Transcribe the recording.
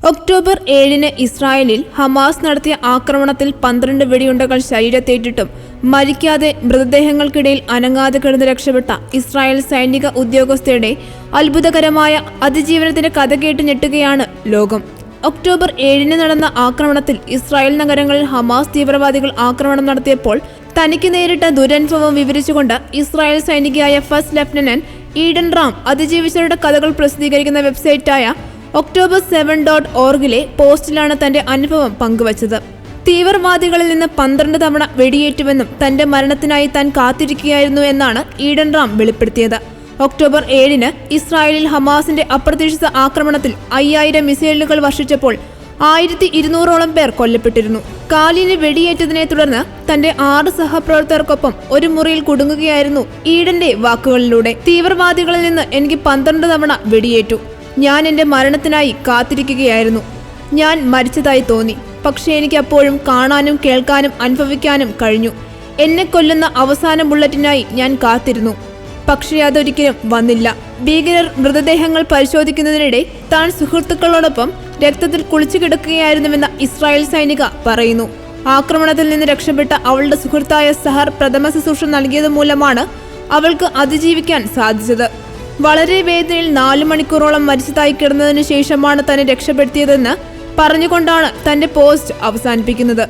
October ഏഴിന് ഇസ്രായേലിൽ Hamas നടത്തിയ ആക്രമണത്തിൽ പന്ത്രണ്ട് വെടിയുണ്ടകൾ ശരീരത്തേറ്റിട്ടും മരിക്കാതെ മൃതദേഹങ്ങൾക്കിടയിൽ അനങ്ങാതെ കിടന്ന് രക്ഷപ്പെട്ട ഇസ്രായേൽ സൈനിക ഉദ്യോഗസ്ഥയുടെ അത്ഭുതകരമായ അതിജീവനത്തിന്റെ കഥ കേട്ട് ഞെട്ടുകയാണ് ലോകം. ഒക്ടോബർ ഏഴിന് നടന്ന ആക്രമണത്തിൽ ഇസ്രായേൽ നഗരങ്ങളിൽ ഹമാസ് തീവ്രവാദികൾ ആക്രമണം നടത്തിയപ്പോൾ തനിക്ക് നേരിട്ട ദുരനുഭവം വിവരിച്ചുകൊണ്ട് ഇസ്രായേൽ സൈനികയായ ഫസ്റ്റ് ലഫ്റ്റനന്റ് ഈഡൻ റാം അതിജീവിച്ചവരുടെ കഥകൾ പ്രസിദ്ധീകരിക്കുന്ന വെബ്സൈറ്റായ ഒക്ടോബർ സെവൻ ഡോട്ട് ഓർഗിലെ പോസ്റ്റിലാണ് തന്റെ അനുഭവം പങ്കുവച്ചത്. തീവ്രവാദികളിൽ നിന്ന് പന്ത്രണ്ട് തവണ വെടിയേറ്റുവെന്നും തന്റെ മരണത്തിനായി താൻ കാത്തിരിക്കുകയായിരുന്നു എന്നാണ് ഈഡൻ റാം വെളിപ്പെടുത്തിയത്. ഒക്ടോബർ ഏഴിന് ഇസ്രായേലിൽ ഹമാസിന്റെ അപ്രതീക്ഷിത ആക്രമണത്തിൽ അയ്യായിരം മിസൈലുകൾ വർഷിച്ചപ്പോൾ ആയിരത്തി ഇരുന്നൂറോളം പേർ കൊല്ലപ്പെട്ടിരുന്നു. കാലിന് വെടിയേറ്റതിനെ തുടർന്ന് തന്റെ ആറ് സഹപ്രവർത്തകർക്കൊപ്പം ഒരു മുറിയിൽ കുടുങ്ങുകയായിരുന്നു ഈഡന്റെ വാക്കുകളിലൂടെ. തീവ്രവാദികളിൽ നിന്ന് എനിക്ക് പന്ത്രണ്ട് തവണ വെടിയേറ്റു. ഞാൻ എന്റെ മരണത്തിനായി കാത്തിരിക്കുകയായിരുന്നു. ഞാൻ മരിച്ചതായി തോന്നി. പക്ഷേ എനിക്ക് അപ്പോഴും കാണാനും കേൾക്കാനും അനുഭവിക്കാനും കഴിഞ്ഞു. എന്നെ കൊല്ലുന്ന അവസാന ബുള്ളറ്റിനായി ഞാൻ കാത്തിരുന്നു. പക്ഷേ അതൊരിക്കലും വന്നില്ല. ഭീകരർ മൃതദേഹങ്ങൾ പരിശോധിക്കുന്നതിനിടെ താൻ സുഹൃത്തുക്കളോടൊപ്പം രക്തത്തിൽ കുളിച്ചു കിടക്കുകയായിരുന്നുവെന്ന ഇസ്രായേൽ സൈനിക പറയുന്നു. ആക്രമണത്തിൽ നിന്ന് രക്ഷപ്പെട്ട അവളുടെ സുഹൃത്തായ സഹർ പ്രഥമ ശുശ്രൂഷ നൽകിയത് മൂലമാണ് അവൾക്ക് അതിജീവിക്കാൻ സാധിച്ചത്. വളരെ വേദനയിൽ നാലു മണിക്കൂറോളം മരിച്ചതായി കിടന്നതിനു ശേഷമാണ് തന്നെ രക്ഷപ്പെടുത്തിയതെന്ന് പറഞ്ഞുകൊണ്ടാണ് തന്റെ പോസ്റ്റ് അവസാനിപ്പിക്കുന്നത്.